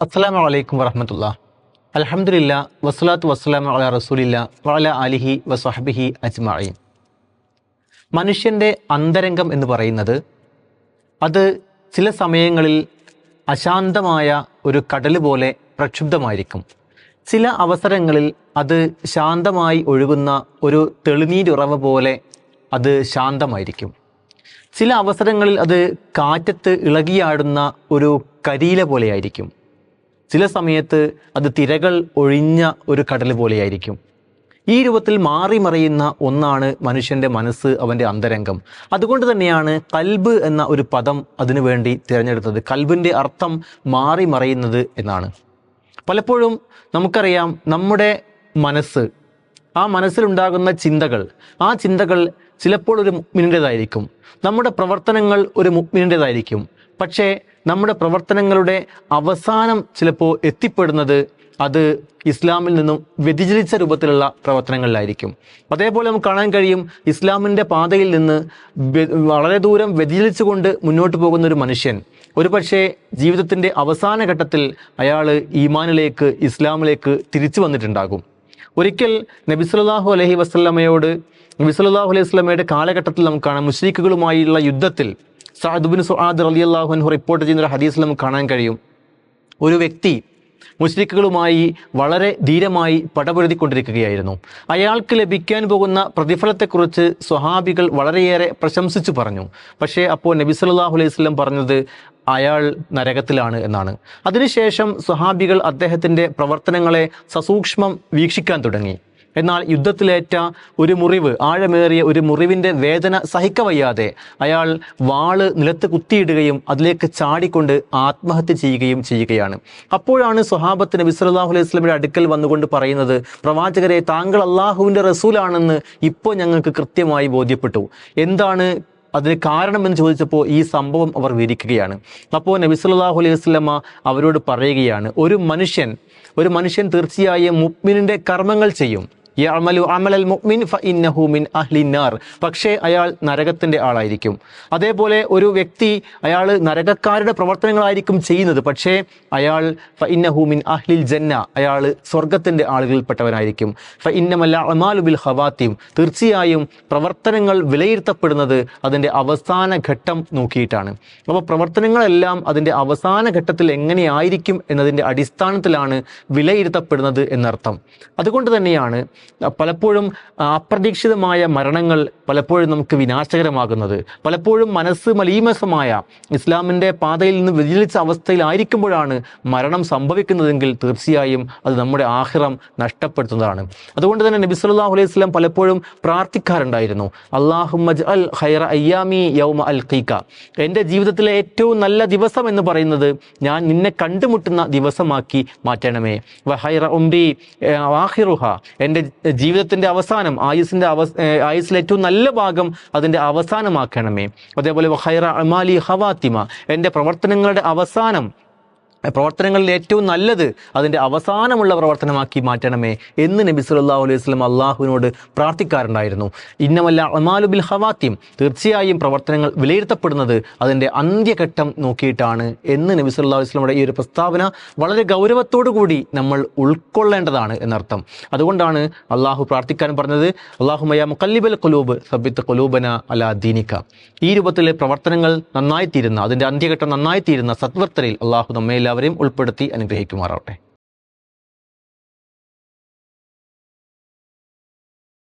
അസ്സലാമു വലൈക്കും വറഹമത്തുള്ള. അലഹമുല്ല വസ്സലാത്തു വസ്സലാമു അല റസൂലില്ല വള അലിഹി വസ്ഹബിഹി അജ്മഈൻ. മനുഷ്യന്റെ അന്തരംഗം എന്ന് പറയുന്നത് അത് ചില സമയങ്ങളിൽ അശാന്തമായ ഒരു കടൽ പോലെ പ്രക്ഷുബ്ധമായിരിക്കും. ചില അവസരങ്ങളിൽ അത് ശാന്തമായി ഒഴുകുന്ന ഒരു തെളിനീരുറവ് പോലെ അത് ശാന്തമായിരിക്കും. ചില അവസരങ്ങളിൽ അത് കാറ്റത്ത് ഇളകിയാടുന്ന ഒരു കരിയില പോലെയായിരിക്കും. ചില സമയത്ത് അത് തിരകൾ ഒഴിഞ്ഞ ഒരു കടൽ പോലെയായിരിക്കും. ഈ രൂപത്തിൽ മാറി മറിയുന്ന ഒന്നാണ് മനുഷ്യന്റെ മനസ്സ് അവന്റെ അന്തരംഗം. അതുകൊണ്ട് തന്നെയാണ് കൽബ് എന്ന ഒരു പദം അതിനു വേണ്ടി തിരഞ്ഞെടുത്തത്. കൽബിന്റെ അർത്ഥം മാറി മറയുന്നത് എന്നാണ്. പലപ്പോഴും നമുക്കറിയാം നമ്മുടെ മനസ്സ് ആ മനസ്സിലുണ്ടാകുന്ന ചിന്തകൾ ആ ചിന്തകൾ ചിലപ്പോൾ ഒരു മുഗ്മിനിന്റെതായിരിക്കും നമ്മുടെ പ്രവർത്തനങ്ങൾ ഒരു മുഗ്മിനിന്റെതായിരിക്കും പക്ഷേ നമ്മുടെ പ്രവർത്തനങ്ങളുടെ അവസാനം ചിലപ്പോൾ എത്തിപ്പെടുന്നത് അത് ഇസ്ലാമിൽ നിന്നും വ്യതിചലിച്ച രൂപത്തിലുള്ള പ്രവർത്തനങ്ങളിലായിരിക്കും. അതേപോലെ നമുക്ക് കാണാൻ കഴിയും ഇസ്ലാമിന്റെ പാതയിൽ നിന്ന് വളരെ ദൂരം വ്യതിചലിച്ചുകൊണ്ട് മുന്നോട്ട് പോകുന്ന ഒരു മനുഷ്യൻ. ഒരു പക്ഷേ ജീവിതത്തിന്റെ അവസാന ഘട്ടത്തിൽ അയാൾ ഈമാനിലേക്ക് ഇസ്ലാമിലേക്ക് തിരിച്ചു വന്നിട്ടുണ്ടാകും. ഒരിക്കൽ നബി അലഹി വസ്ലമയോട് വസല്ലമയോട് നബി സല്ലല്ലാഹു അലൈഹി വസ്ലമയുടെ കാലഘട്ടത്തിൽ നമുക്ക് കാണാം മുസ്ലിക്കുകളുമായുള്ള യുദ്ധത്തിൽ സഅദ് സുഹാദ് റളിയല്ലാഹു അൻഹു റിപ്പോർട്ട് ചെയ്യുന്ന ഒരു ഹദീസിൽ നമുക്ക് കാണാൻ കഴിയും. ഒരു വ്യക്തി മുസ്ലിക്കുകളുമായി വളരെ ധീരമായി പടപൊരുതിക്കൊണ്ടിരിക്കുകയായിരുന്നു. അയാൾക്ക് ലഭിക്കാൻ പോകുന്ന പ്രതിഫലത്തെക്കുറിച്ച് സ്വഹാബികൾ വളരെയേറെ പ്രശംസിച്ചു പറഞ്ഞു. പക്ഷേ അപ്പോൾ നബി സല്ലല്ലാഹു അലൈഹി സ്വലം പറഞ്ഞത് അയാൾ നരകത്തിലാണ് എന്നാണ്. അതിനുശേഷം സ്വഹാബികൾ അദ്ദേഹത്തിന്റെ പ്രവർത്തനങ്ങളെ സസൂക്ഷ്മം വീക്ഷിക്കാൻ തുടങ്ങി. എന്നാൽ യുദ്ധത്തിലേറ്റ ഒരു മുറിവ് ആഴമേറിയ ഒരു മുറിവിന്റെ വേദന സഹിക്കവയ്യാതെ അയാൾ വാൾ നിലത്ത് കുത്തിയിടുകയും അതിലേക്ക് ചാടിക്കൊണ്ട് ആത്മഹത്യ ചെയ്യുകയും ചെയ്യുകയാണ്. അപ്പോഴാണ് സ്വഹാബത്ത് നബി അലൈഹി വസല്ലമയുടെ അടുക്കൽ വന്നുകൊണ്ട് പറയുന്നത് പ്രവാചകരെ താങ്കൾ അള്ളാഹുവിന്റെ റസൂലാണെന്ന് ഇപ്പോൾ ഞങ്ങൾക്ക് കൃത്യമായി ബോധ്യപ്പെട്ടു. എന്താണ് അതിന് കാരണം എന്ന് ചോദിച്ചപ്പോൾ ഈ സംഭവം അവർ വിവരിക്കുകയാണ്. അപ്പോൾ നബി സല്ലല്ലാഹു അലൈഹി വസല്ലമ അവരോട് പറയുകയാണ് ഒരു മനുഷ്യൻ ഒരു മനുഷ്യൻ തീർച്ചയായും മുഅ്മിനിന്റെ കർമ്മങ്ങൾ ചെയ്യും. അമലൽ മുഅ്മിൻ മിൻ അഹ്ലിന്നാർ പക്ഷേ അയാൾ നരകത്തിന്റെ ആളായിരിക്കും. അതേപോലെ ഒരു വ്യക്തി അയാൾ നരകക്കാരുടെ പ്രവർത്തനങ്ങളായിരിക്കും ചെയ്യുന്നത്. പക്ഷേ അയാൾ ഫഇന്നഹു മിൻ അഹ്ലിൽ ജന്ന അയാൾ സ്വർഗത്തിന്റെ ആളുകളിൽപ്പെട്ടവനായിരിക്കും. ഫഇന്നമല്ല അമാലു ബിൽ ഹവാത്തിയും തീർച്ചയായും പ്രവർത്തനങ്ങൾ വിലയിരുത്തപ്പെടുന്നത് അതിന്റെ അവസാന ഘട്ടം നോക്കിയിട്ടാണ്. അപ്പോൾ പ്രവർത്തനങ്ങളെല്ലാം അതിന്റെ അവസാന ഘട്ടത്തിൽ എങ്ങനെയായിരിക്കും എന്നതിന്റെ അടിസ്ഥാനത്തിലാണ് വിലയിരുത്തപ്പെടുന്നത് എന്നർത്ഥം. അതുകൊണ്ട് തന്നെയാണ് പലപ്പോഴും അപ്രതീക്ഷിതമായ മരണങ്ങൾ പലപ്പോഴും നമുക്ക് വിനാശകരമാകുന്നത്. പലപ്പോഴും മനസ്സ് മലീമസമായ ഇസ്ലാമിന്റെ പാതയിൽ നിന്ന് വ്യതിചലിച്ച അവസ്ഥയിലായിരിക്കുമ്പോഴാണ് മരണം സംഭവിക്കുന്നതെങ്കിൽ തീർച്ചയായും അത് നമ്മുടെ ആഹ്റം നഷ്ടപ്പെടുത്തുന്നതാണ്. അതുകൊണ്ട് തന്നെ നബി സല്ലല്ലാഹു അലൈഹി വസല്ലം പലപ്പോഴും പ്രാർത്ഥിക്കാറുണ്ടായിരുന്നു. അള്ളാഹുമജ് അൽ ഖൈറ അയ്യാമി യൗമ അൽ ഖീക്ക എന്റെ ജീവിതത്തിലെ ഏറ്റവും നല്ല ദിവസം എന്ന് പറയുന്നത് ഞാൻ നിന്നെ കണ്ടുമുട്ടുന്ന ദിവസമാക്കി മാറ്റണമേ. ഹൈറ ഉംരി ആഹിറുഹ. എന്റെ ജീവിതത്തിന്റെ അവസാനം ആയുസിന്റെ അവ ആയുസിലെ ഏറ്റവും നല്ല ഭാഗം അതിന്റെ അവസാനമാക്കണമേ. അതേപോലെ ഹൈറ അമാലി ഹവാത്തിമ എന്റെ പ്രവർത്തനങ്ങളുടെ അവസാനം പ്രവർത്തനങ്ങളിൽ ഏറ്റവും നല്ലത് അതിന്റെ അവസാനമുള്ള പ്രവർത്തനമാക്കി മാറ്റണമേ എന്ന് നബി സുല്ലാ അലൈഹി വസ്ലം അള്ളാഹുവിനോട് പ്രാർത്ഥിക്കാറുണ്ടായിരുന്നു. ഇന്നമല്ല അമാലുബിൽ ഹവാത്തിം. തീർച്ചയായും പ്രവർത്തനങ്ങൾ വിലയിരുത്തപ്പെടുന്നത് അതിന്റെ അന്ത്യഘട്ടം നോക്കിയിട്ടാണ് എന്ന് നബി സുല്ലാ വസ്ലമുടെ ഈ ഒരു പ്രസ്താവന വളരെ ഗൗരവത്തോടു കൂടി നമ്മൾ ഉൾക്കൊള്ളേണ്ടതാണ് എന്നർത്ഥം. അതുകൊണ്ടാണ് അള്ളാഹു പ്രാർത്ഥിക്കാൻ പറഞ്ഞത് അള്ളാഹുമയ മുക്കല്ലിബൽ കൊലൂബ് സബിത്ത് കൊലൂബന അല ദീനിക്ക ഈ രൂപത്തിലെ പ്രവർത്തനങ്ങൾ നന്നായിത്തീരുന്ന അതിന്റെ അന്ത്യഘട്ടം നന്നായിത്തീരുന്ന സത്വർത്തരയിൽ അള്ളാഹു നമ്മെ എല്ലാവരെയും ഉൾപ്പെടുത്തി അനുഗ്രഹിക്കുമാറാവട്ടെ.